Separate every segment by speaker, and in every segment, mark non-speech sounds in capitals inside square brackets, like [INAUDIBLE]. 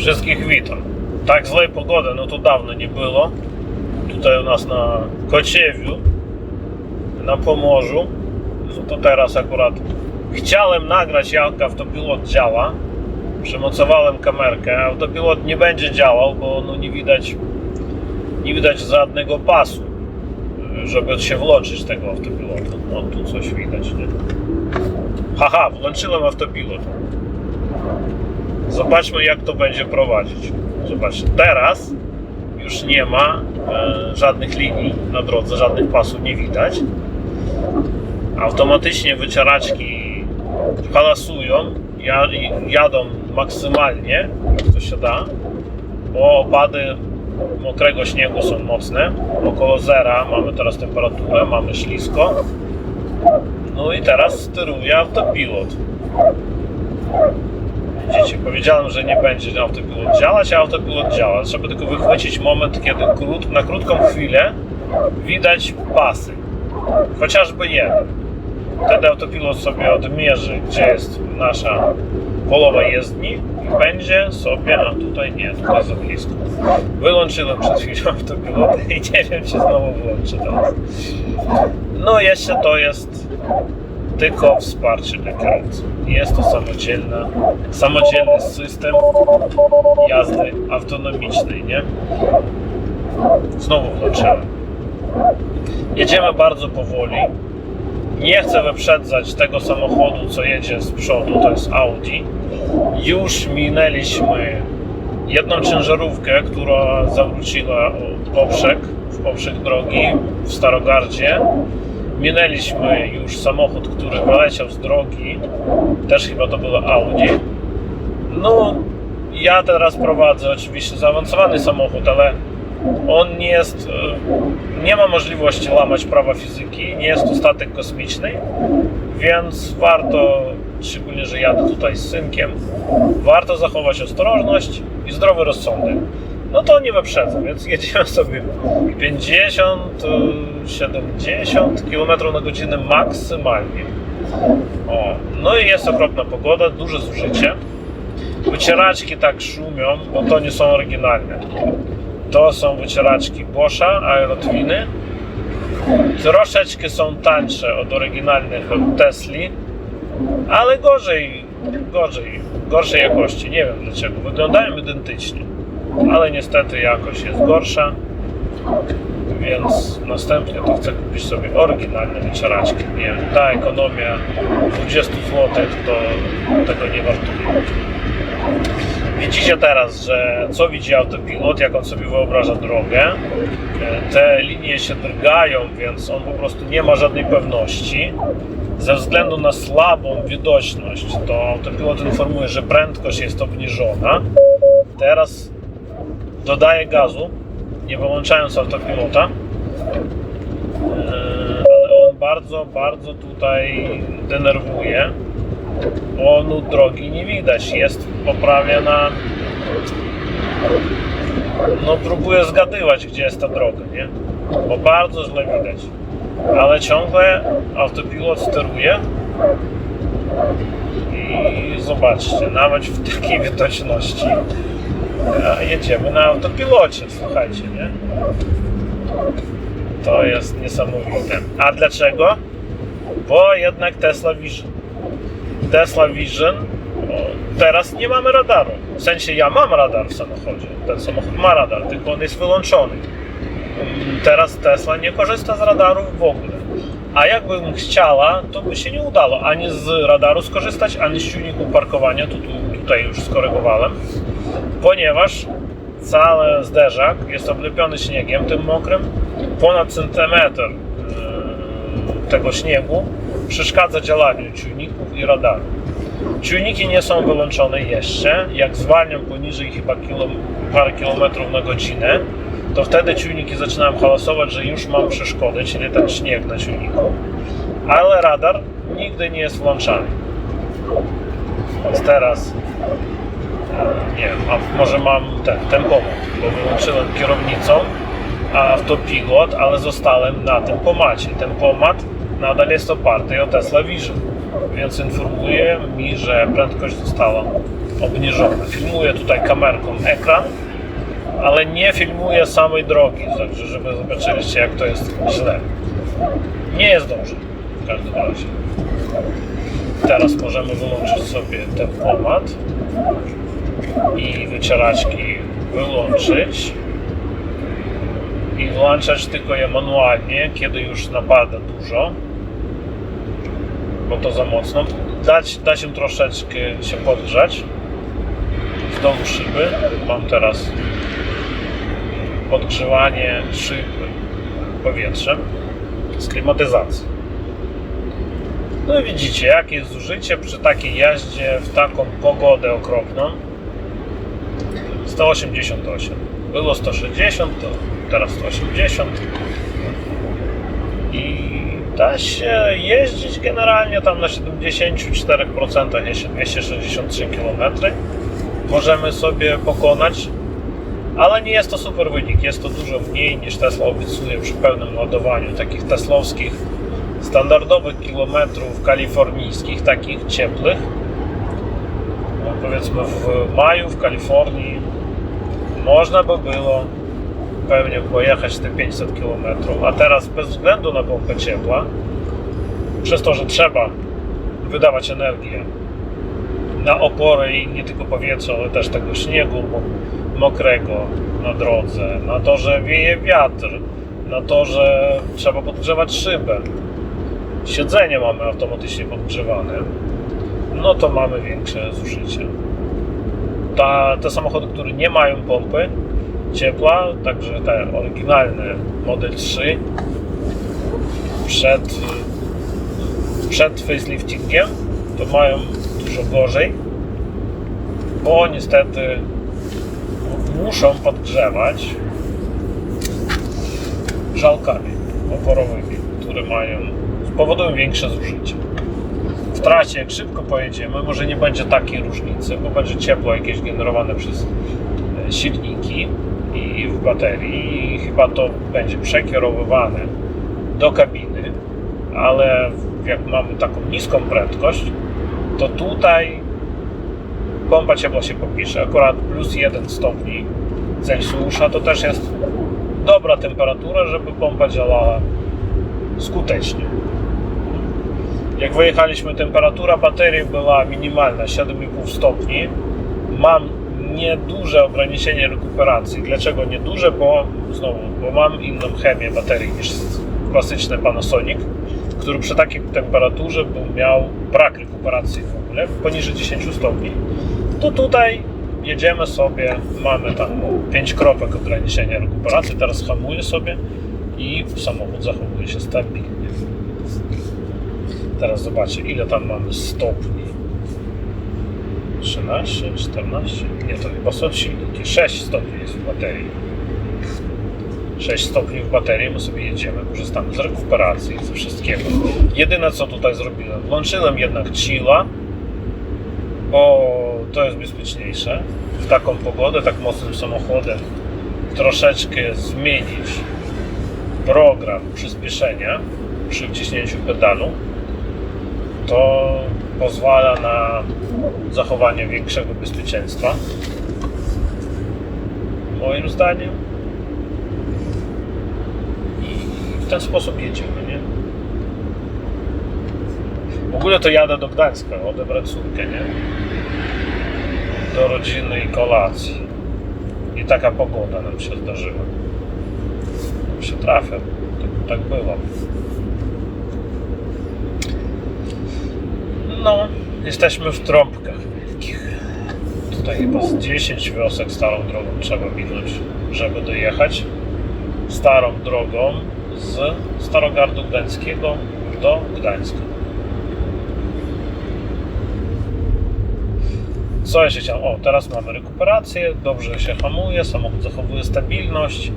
Speaker 1: Wszystkich witam. Tak złej pogody, no to dawno nie było. Tutaj u nas na Kociewiu, na Pomorzu. No to teraz akurat chciałem nagrać jak autopilot działa. Przymocowałem kamerkę. Autopilot nie będzie działał, bo no nie widać nie widać żadnego pasu, żeby się włączyć tego autopilota. No tu coś widać, nie? Haha, włączyłem autopilot. Zobaczmy, jak to będzie prowadzić. Zobaczcie, teraz już nie ma e, żadnych linii na drodze, żadnych pasów nie widać. Automatycznie wycieraczki halasują, ja- jadą maksymalnie, jak to się da, bo opady mokrego śniegu są mocne. Około zera mamy teraz temperaturę, mamy ślisko. No i teraz steruje autopilot. Widzicie, powiedziałem, że nie będzie autopilot działać, a autopilot działa. Trzeba tylko wychwycić moment, kiedy krót, na krótką chwilę widać pasy. Chociażby jeden. Wtedy autopilot sobie odmierzy, gdzie jest nasza połowa jezdni i będzie sobie, a tutaj nie, tutaj za blisko. Wyłączyłem przed chwilą autopilot i nie wiem, czy znowu włączę teraz. No jeszcze to jest tylko wsparcie dla kierowcy. Jest to samodzielna, samodzielny system jazdy autonomicznej, nie? Znowu włączyłem. Jedziemy bardzo powoli. Nie chcę wyprzedzać tego samochodu, co jedzie z przodu, to jest Audi. Już minęliśmy jedną ciężarówkę, która zawróciła w poprzek, w poprzek drogi w Starogardzie. Minęliśmy już samochód, który wyleciał z drogi. Też chyba to było Audi. No, ja teraz prowadzę oczywiście zaawansowany samochód, ale on nie jest, e, nie ma możliwości łamać prawa fizyki, nie jest to statek kosmiczny, więc warto, szczególnie, że jadę tutaj z synkiem, warto zachować ostrożność i zdrowy rozsądek. No to nie wyprzedzę, więc jedziemy [LAUGHS] sobie 50, e, 70 km na godzinę maksymalnie. O, no i jest okropna pogoda, duże zużycie. Wycieraczki tak szumią, bo to nie są oryginalne. To są wycieraczki Boscha, Aerotwiny. Troszeczkę są tańsze od oryginalnych od Tesli, ale gorzej, gorzej, gorszej jakości. Nie wiem dlaczego. Wyglądają identycznie, ale niestety jakość jest gorsza. Więc następnie to chcę kupić sobie oryginalne wycieraczki. Nie wiem, ta ekonomia 20 zł to tego nie wartuje. Widzicie teraz, że co widzi autopilot, jak on sobie wyobraża drogę. Te linie się drgają, więc on po prostu nie ma żadnej pewności. Ze względu na słabą widoczność, to autopilot informuje, że prędkość jest obniżona. Teraz dodaje gazu, nie wyłączając autopilota. E, Ale on bardzo, bardzo tutaj denerwuje bo no, drogi nie widać. Jest poprawiona. No, próbuję zgadywać, gdzie jest ta droga, nie? Bo bardzo źle widać. Ale ciągle autopilot steruje. I zobaczcie, nawet w takiej widoczności jedziemy na autopilocie, słuchajcie, nie? To jest niesamowite. A dlaczego? Bo jednak Tesla Vision. Tesla Vision, teraz nie mamy radaru. W sensie ja mam radar w samochodzie. Ten samochód ma radar, tylko on jest wyłączony. Teraz Tesla nie korzysta z radarów w ogóle. A jakbym chciała, to by się nie udało ani z radaru skorzystać, ani z silniku parkowania, to tu, tutaj już skorygowałem, ponieważ cały zderzak jest oblepiony śniegiem, tym mokrym, ponad centymetr yy, tego śniegu przeszkadza działaniu czujników i radaru. Czujniki nie są wyłączone jeszcze. Jak zwalniam poniżej chyba kilo, parę kilometrów na godzinę, to wtedy czujniki zaczynają hałasować, że już mam przeszkodę, czyli ten śnieg na czujniku. Ale radar nigdy nie jest włączany. Więc teraz nie wiem, a może mam ten tempomat, bo wyłączyłem kierownicą autopilot, ale zostałem na tempomacie. Tempomat nadal jest oparty o Tesla Vision. więc informuje mi, że prędkość została obniżona. Filmuję tutaj kamerką ekran, ale nie filmuję samej drogi, także żeby zobaczyliście jak to jest źle. Nie jest dobrze w każdym razie. Teraz możemy wyłączyć sobie tempomat i wycieraczki wyłączyć i włączać tylko je manualnie, kiedy już napada dużo, bo to za mocno. Dać, dać im troszeczkę się podgrzać. Znowu szyby. Mam teraz podgrzewanie szyb powietrzem z klimatyzacji. No i widzicie, jakie jest zużycie przy takiej jeździe w taką pogodę okropną. 188. Było 160, to teraz 180. I da się jeździć generalnie tam na 74%, jeśli 263 km możemy sobie pokonać, ale nie jest to super wynik. Jest to dużo mniej niż Tesla obiecuje przy pełnym ładowaniu takich teslowskich standardowych kilometrów kalifornijskich, takich ciepłych. No, powiedzmy w maju w Kalifornii można by było pewnie pojechać te 500 km, a teraz bez względu na pompę ciepła, przez to, że trzeba wydawać energię na opory i nie tylko powietrza, ale też tego śniegu mo- mokrego na drodze, na to, że wieje wiatr, na to, że trzeba podgrzewać szybę. Siedzenie mamy automatycznie podgrzewane, no to mamy większe zużycie. Ta, te samochody, które nie mają pompy ciepła, także te oryginalne Model 3 przed, przed faceliftingiem, to mają dużo gorzej, bo niestety muszą podgrzewać żalkami oporowymi, które mają, powodują większe zużycie. W trasie, jak szybko pojedziemy, może nie będzie takiej różnicy, bo będzie ciepło jakieś generowane przez e, silniki i w baterii i chyba to będzie przekierowywane do kabiny, ale jak mamy taką niską prędkość, to tutaj pompa ciepła się popisze. Akurat plus 1 stopni Celsjusza to też jest dobra temperatura, żeby pompa działała skutecznie. Jak wyjechaliśmy, temperatura baterii była minimalna 7,5 stopni. Mam nieduże ograniczenie rekuperacji. Dlaczego nieduże? Bo znowu, bo mam inną chemię baterii niż klasyczny Panasonic, który przy takiej temperaturze by miał brak rekuperacji w ogóle, poniżej 10 stopni. To tutaj jedziemy sobie, mamy tam 5 kropek ograniczenia rekuperacji, teraz hamuję sobie i samochód zachowuje się stabilnie. Teraz zobaczcie, ile tam mamy stopni. 13, 14, nie, to chyba są silniki. 6 stopni jest w baterii. 6 stopni w baterii, my sobie jedziemy, korzystamy z rekuperacji, ze wszystkiego. Jedyne co tutaj zrobiłem, włączyłem jednak chilla, bo to jest bezpieczniejsze. W taką pogodę, tak mocnym samochodem troszeczkę zmienić program przyspieszenia przy wciśnięciu pedalu, to pozwala na zachowanie większego bezpieczeństwa. Moim zdaniem. I w ten sposób jedziemy, nie? W ogóle to jadę do Gdańska odebrać córkę, nie? Do rodziny i kolacji. I taka pogoda nam się zdarzyła. Się trafia. To, tak było. No, jesteśmy w trąbkach wielkich. Tutaj chyba z 10 wiosek starą drogą trzeba minąć, żeby dojechać. Starą drogą z Starogardu Gdańskiego do Gdańska. Co jeszcze chciałem? O, teraz mamy rekuperację, dobrze się hamuje, samochód zachowuje stabilność.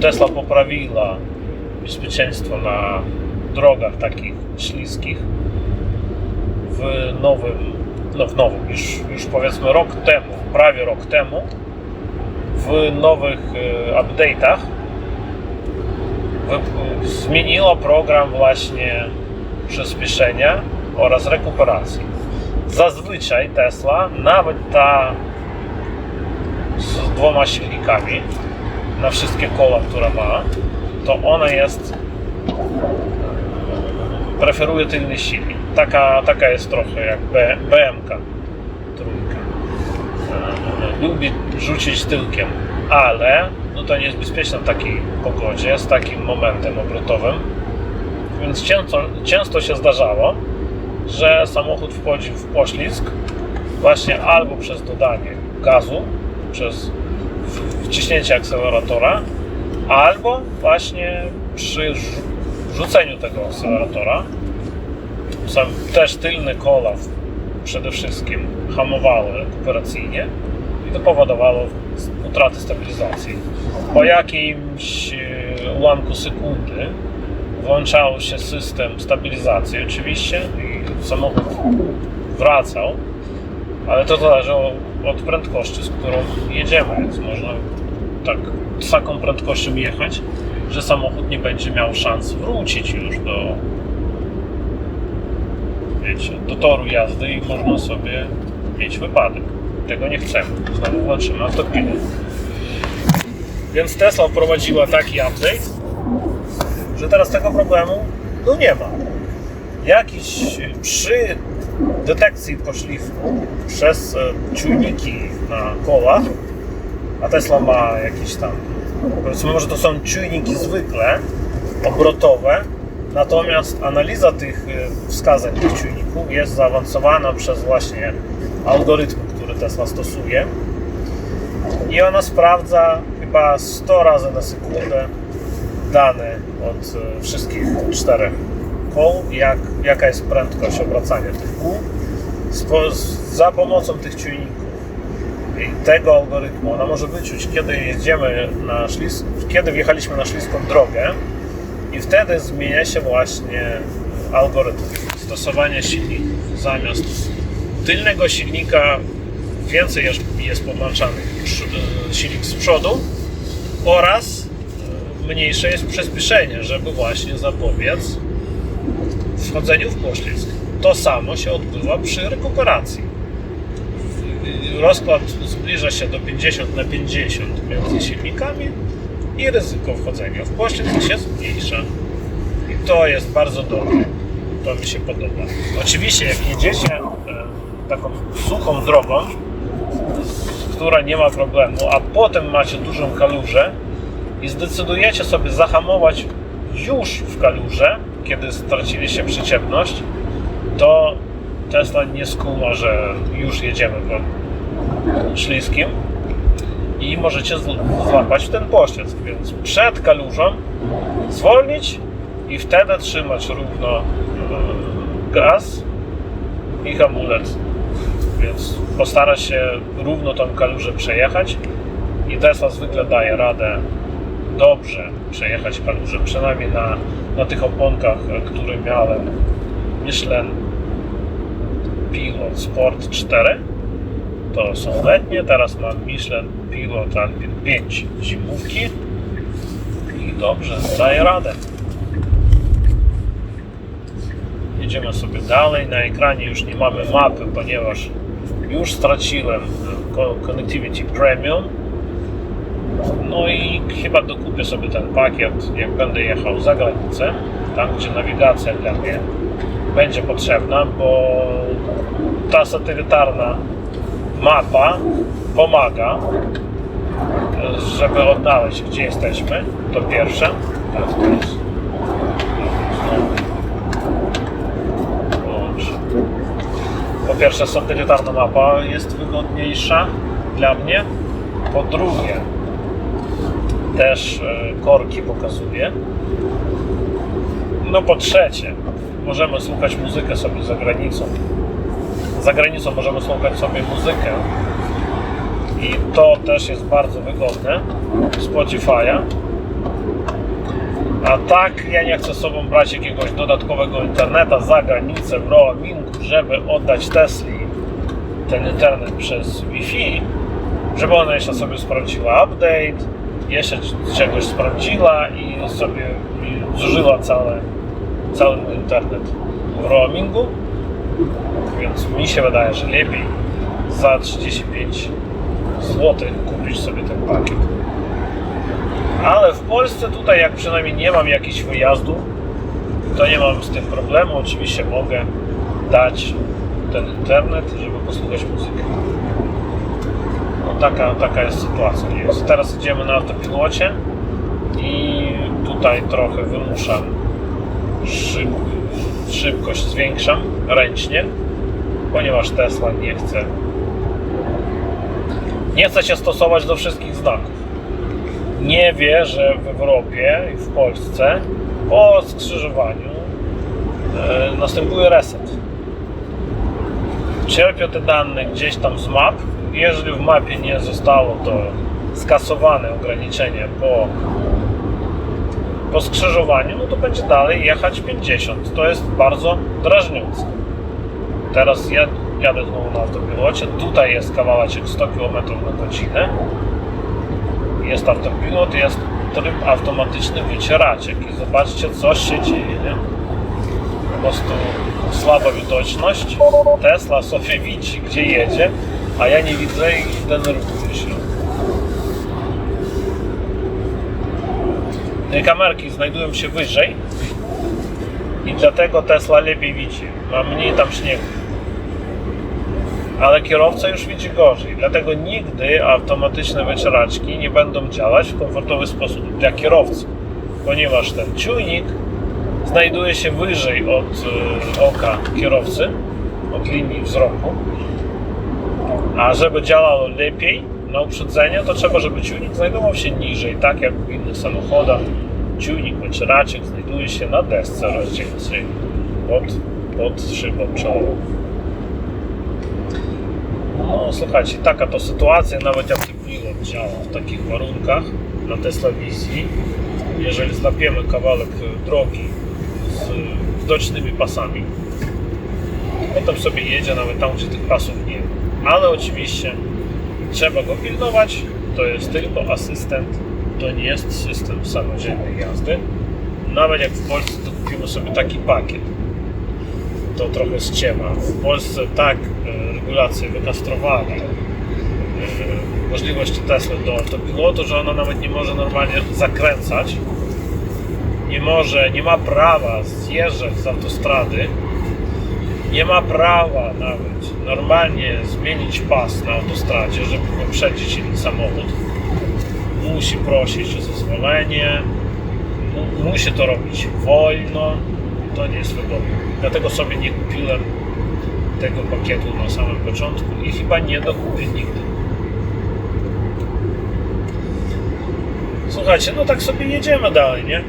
Speaker 1: Tesla poprawiła bezpieczeństwo na drogach takich śliskich w nowym, no w nowym, już, już powiedzmy rok temu, prawie rok temu, w nowych e, update'ach zmieniła program właśnie przyspieszenia oraz rekuperacji. Zazwyczaj Tesla, nawet ta z dwoma silnikami, na wszystkie koła, które ma, to ona jest preferuje tylny silnik. Taka, taka jest trochę jak BMK trójka. E, Lubi rzucić tyłkiem, ale no to nie jest bezpieczne w takiej pogodzie, z takim momentem obrotowym. Więc często, często się zdarzało, że samochód wchodzi w poślizg właśnie albo przez dodanie gazu, przez wciśnięcie akceleratora, albo właśnie przy rzuceniu tego akceleratora sam też tylne kola przede wszystkim hamowały rekuperacyjnie i to powodowało utratę stabilizacji. Po jakimś e, ułamku sekundy włączał się system stabilizacji oczywiście i samochód wracał, ale to zależało od prędkości, z którą jedziemy, więc można tak z taką prędkością jechać, że samochód nie będzie miał szans wrócić już do wiecie, do toru jazdy i można sobie mieć wypadek. Tego nie chcemy. Znowu włączymy autopilot. Więc Tesla wprowadziła taki update, że teraz tego problemu no nie ma. Jakiś przy detekcji poślizgu przez e, czujniki na kołach, a Tesla ma jakieś tam, powiedzmy, może to są czujniki zwykle, obrotowe, natomiast analiza tych e, wskazań tych czujników jest zaawansowana przez właśnie algorytmy, które Tesla stosuje. I ona sprawdza chyba 100 razy na sekundę dane od e, wszystkich czterech koł, jak, jaka jest prędkość obracania tych kół. Za pomocą tych czujników tego algorytmu. Ona może wyczuć, kiedy jedziemy na ślis, kiedy wjechaliśmy na śliską drogę i wtedy zmienia się właśnie algorytm stosowania silników. Zamiast tylnego silnika więcej jest, podłączany silnik z przodu oraz e, mniejsze jest przyspieszenie, żeby właśnie zapobiec wchodzeniu w poślizg. To samo się odbywa przy rekuperacji. Rozkład zbliża się do 50 na 50 między silnikami i ryzyko wchodzenia w poślizg się zmniejsza. I to jest bardzo dobre. To mi się podoba. Oczywiście jak jedziecie e, taką suchą drogą, która nie ma problemu, a potem macie dużą kalużę i zdecydujecie sobie zahamować już w kaluże, kiedy straciliście przyczepność, to Tesla nie skuma, że już jedziemy po śliskim i możecie złapać ten poślizg, więc przed kalużą zwolnić i wtedy trzymać równo e, gaz i hamulec. Więc postarać się równo tą kalużę przejechać i Tesla zwykle daje radę dobrze przejechać kalużę, przynajmniej na, na tych oponkach, e, które miałem. Michelin Pilot Sport 4 to są letnie, teraz mam Michelin Pilot Alpine 5 zimówki i dobrze, daje radę Jedziemy sobie dalej. Na ekranie już nie mamy mapy, ponieważ już straciłem e, Co- Connectivity Premium. No i chyba dokupię sobie ten pakiet, jak będę jechał za granicę, tam gdzie nawigacja dla mnie będzie potrzebna, bo ta satelitarna mapa pomaga, żeby odnaleźć, gdzie jesteśmy. To pierwsze. Teraz to jest. Po pierwsze, satelitarna mapa jest wygodniejsza dla mnie. Po drugie, też e, korki pokazuje. No po trzecie, możemy słuchać muzykę sobie za granicą. Za granicą możemy słuchać sobie muzykę. I to też jest bardzo wygodne. Spotify'a. A tak ja nie chcę z sobą brać jakiegoś dodatkowego interneta za granicę w roamingu, żeby oddać Tesli ten internet przez Wi-Fi, żeby ona jeszcze sobie sprawdziła update, jeszcze czegoś sprawdziła i sobie zużyła cały, cały internet. roamingu, więc mi się wydaje, że lepiej za 35 zł kupić sobie ten pakiet. Ale w Polsce tutaj, jak przynajmniej nie mam jakichś wyjazdów, to nie mam z tym problemu. Oczywiście mogę dać ten internet, żeby posłuchać muzyki. No, taka, taka jest sytuacja. Jest. Teraz idziemy na autopilocie i tutaj trochę wymuszam szyb, szybkość, zwiększam ręcznie, ponieważ Tesla nie chce nie chce się stosować do wszystkich znaków. Nie wie, że w Europie i w Polsce po skrzyżowaniu e, następuje reset. Czerpią te dane gdzieś tam z map. Jeżeli w mapie nie zostało to skasowane ograniczenie po, po skrzyżowaniu, no to będzie dalej jechać 50. To jest bardzo drażniące. Teraz ja jadę znowu na autopilocie. Tutaj jest kawałeczek 100 km na godzinę. Jest autopilot, jest tryb automatyczny wycieraczek i zobaczcie co się dzieje. Nie? Po prostu słaba widoczność. Tesla sobie widzi gdzie jedzie, a ja nie widzę i denerwuję się. Te kamerki znajdują się wyżej i dlatego Tesla lepiej widzi. Ma mniej tam śniegu ale kierowca już widzi gorzej. Dlatego nigdy automatyczne wycieraczki nie będą działać w komfortowy sposób dla kierowcy, ponieważ ten czujnik znajduje się wyżej od y, oka kierowcy, od linii wzroku. A żeby działało lepiej na uprzedzenie, to trzeba, żeby czujnik znajdował się niżej, tak jak w innych samochodach. Czujnik wycieraczek znajduje się na desce rozdzielczej pod, pod szybą czołową. No słuchajcie, taka to sytuacja, nawet jak pilot działa w takich warunkach na Tesla wizji, jeżeli złapiemy kawałek drogi z widocznymi pasami, potem sobie jedzie nawet tam, gdzie tych pasów nie ma. Ale oczywiście trzeba go pilnować, to jest tylko asystent, to nie jest system samodzielnej jazdy. Nawet jak w Polsce to kupimy sobie taki pakiet, to trochę ściema. W Polsce tak e, regulacje wykastrowali e, możliwości Tesla do autopilotu, że ona nawet nie może normalnie zakręcać, nie może, nie ma prawa zjeżdżać z autostrady, nie ma prawa nawet normalnie zmienić pas na autostradzie, żeby wyprzedzić inny samochód. Musi prosić o zezwolenie, mu- musi to robić wolno, to nie jest wygodne. Dlatego sobie nie kupiłem tego pakietu na samym początku i chyba nie dokupię nigdy. Słuchajcie, no tak sobie jedziemy dalej, nie?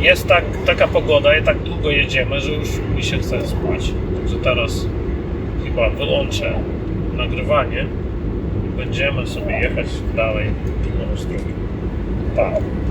Speaker 1: Jest tak, taka pogoda i tak długo jedziemy, że już mi się chce spać. Także teraz chyba wyłączę nagrywanie i będziemy sobie jechać dalej na Ostrów. Tak.